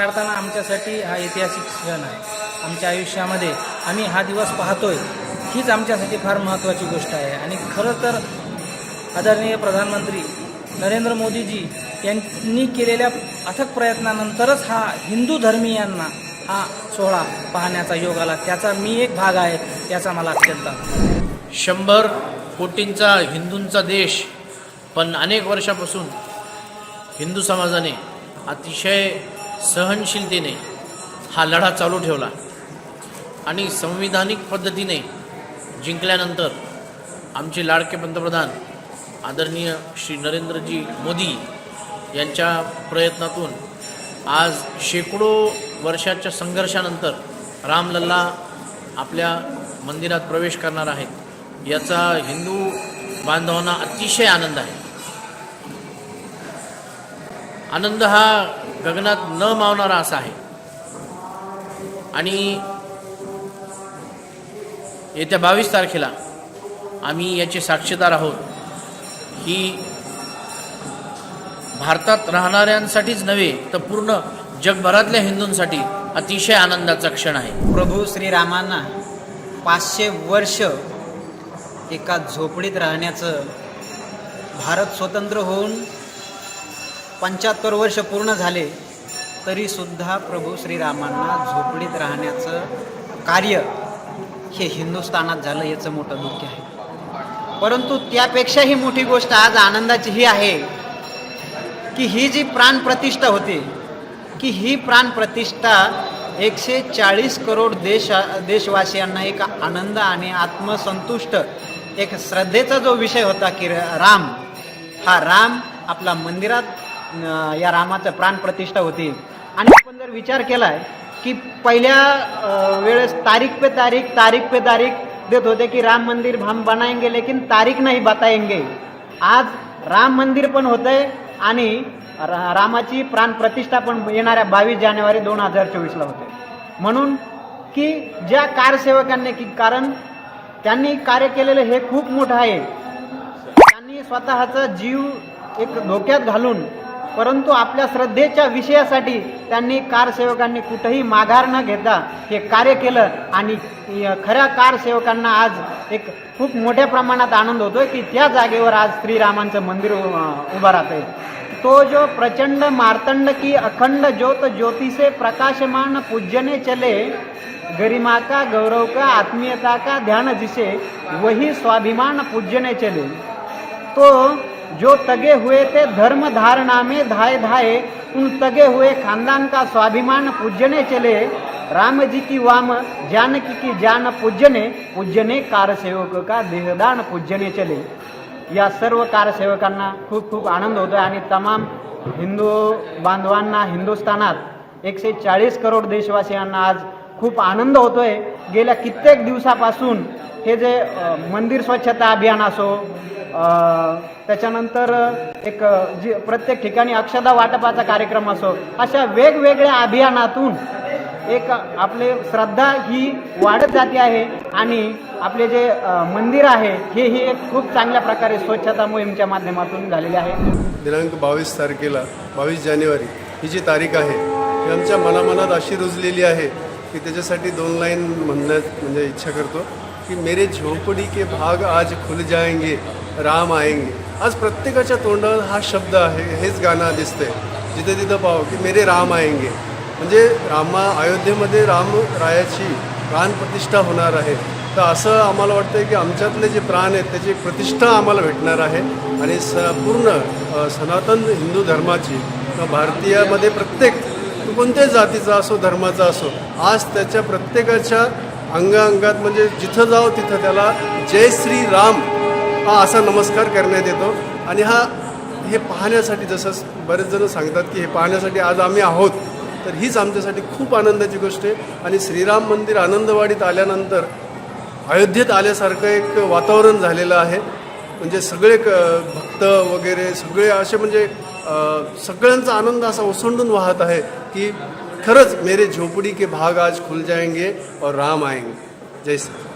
आमच्यासाठी हा ऐतिहासिक क्षण आहे. आमच्या आयुष्यामध्ये आम्ही हा दिवस पाहतोय हीच आमच्यासाठी फार महत्त्वाची गोष्ट आहे. आणि खरं तर आदरणीय प्रधानमंत्री नरेंद्र मोदीजी यांनी केलेल्या अथक प्रयत्नानंतरच हा हिंदू धर्मीयांना हा सोहळा पाहण्याचा योग आला. त्याचा मी एक भाग आहे याचा मला अत्यंत शंभर कोटींचा हिंदूंचा देश पण अनेक वर्षापासून हिंदू समाजाने अतिशय सहनशीलतेने हा लढा चालू ठेवला आणि संविधानिक पद्धतीने जिंकल्यानंतर आमचे लाडके पंतप्रधान आदरणीय श्री नरेंद्रजी मोदी यांच्या प्रयत्नातून आज शेकडो वर्षाच्या संघर्षानंतर रामलल्ला आपल्या मंदिरात प्रवेश करणार आहेत. याचा हिंदू बांधवांना अतिशय आनंद आहे. आनंद हा गगनात न मावणारा असा आहे. आणि येत्या बावीस तारखेला आम्ही याचे साक्षीदार आहोत. ही भारतात राहणाऱ्यांसाठीच नव्हे तर पूर्ण जगभरातल्या हिंदूंसाठी अतिशय आनंदाचा क्षण आहे. प्रभू श्रीरामांना पाचशे वर्ष एका झोपडीत राहण्याचं भारत स्वतंत्र होऊन पंच्याहत्तर वर्ष पूर्ण झाले तरीसुद्धा प्रभू श्रीरामांना झोपडीत राहण्याचं कार्य हे हिंदुस्थानात झालं याचं मोठं दुःख आहे. परंतु त्यापेक्षाही मोठी गोष्ट आज आनंदाची ही आहे की ही जी प्राणप्रतिष्ठा होती की ही प्राणप्रतिष्ठा एकशे चाळीस करोड देश देशवासियांना एक आनंद आणि आत्मसंतुष्ट एक श्रद्धेचा जो विषय होता की राम हा राम आपला मंदिरात या रामाचं प्राणप्रतिष्ठा होती. आणि आपण जर विचार केलाय की पहिल्या वेळेस तारीख पे तारीख तारीख पे तारीख देत होते की राम मंदिर हम बनाएंगे लेकिन तारीख नाही बताएंगे. आज राम मंदिर पण होतंय आणि रा- रामाची प्राणप्रतिष्ठा पण येणाऱ्या बावीस जानेवारी दोन हजार चोवीसला होते. म्हणून की ज्या कारसेवकांनी की कारण त्यांनी कार्य केलेलं हे खूप मोठं आहे. त्यांनी स्वतःचा जीव एक धोक्यात घालून परंतु आपल्या श्रद्धेच्या विषयासाठी त्यांनी कारसेवकांनी कुठंही माघार न घेता हे कार्य केलं. आणि खऱ्या कारसेवकांना आज एक खूप मोठ्या प्रमाणात आनंद होतोय की त्या जागेवर आज श्रीरामांचं मंदिर उ- उभं राहतंय. तो जो प्रचंड मार्तंड की अखंड ज्योत ज्योतिषे प्रकाशमान पूजने चले गरिमा का गौरव का आत्मीयता का ध्यान जिसे वही स्वाभिमान पूजने चले. तो जो तगे हुए थे धर्म धारणा में धाए धाए उन तगे हुए खानदान का स्वाभिमान पूजने चले। राम जी की वाम जानकी की जान पूजने पूजने कारसेवक का देहदान पूजने चले। या सर्व कारसेवकांना खूप खूप आनंद होतो आणि तमाम हिंदू बांधवांना हिंदुस्थानात एकशे चाळीस करोड देशवासियांना आज खूप आनंद होतोय. गेल्या कित्येक दिवसापासून हे जे मंदिर स्वच्छता अभियान असो त्याच्यानंतर एक जी प्रत्येक ठिकाणी अक्षदा वाटपाचा कार्यक्रम असो अशा वेगवेगळ्या अभियानातून एक आपले श्रद्धा ही वाढत जाते आहे आणि आपले जे मंदिर आहे हे ही एक खूप चांगल्या प्रकारे स्वच्छता मोहीमच्या माध्यमातून झालेली आहे. दिनांक बावीस तारखेला बावीस जानेवारी ही जी तारीख आहे ही आमच्या मनामनात अशी रुजलेली आहे की त्याच्यासाठी दोन लाईन म्हणण्यात म्हणजे इच्छा करतो की मेरे झोपडी के भाग आज खुल जाएंगे. राम आएंगे। आज प्रत्येकाच्या तोंडावर हा शब्द आहे हेच गाणं दिसते जिथे तिथं पाहू की मेरे राम आएंगे. म्हणजे रामा अयोध्येमध्ये राम रायाची प्राण प्रतिष्ठा होणार आहे. तर असं आम्हाला वाटतं की आमच्यातले जे प्राण आहेत त्याची प्रतिष्ठा आम्हाला भेटणार आहे. आणि स पूर्ण सनातन हिंदू धर्माची भारतीयामध्ये प्रत्येक कोणत्याही जातीचा असो धर्माचा असो आज त्याच्या प्रत्येकाच्या अंगाअंगात म्हणजे जिथं जावं तिथं त्याला जय श्री राम हा असा नमस्कार करण्यात येतो. आणि हा हे पाहण्यासाठी जसं बरेच जण सांगतात की हे पाहण्यासाठी आज आम्ही आहोत तर हीच आमच्यासाठी खूप आनंदाची गोष्ट आहे. आणि श्रीराम मंदिर आनंदवाडीत आल्यानंतर अयोध्येत आल्यासारखं एक वातावरण झालेलं आहे. म्हणजे सगळे क भक्त वगैरे सगळे असे म्हणजे सगळ्यांचा आनंद असा ओसंडून वाहत आहे की खरंच मेरे झोपडी के भाग आज खुल जाएंगे और राम आएंगे. जय श्री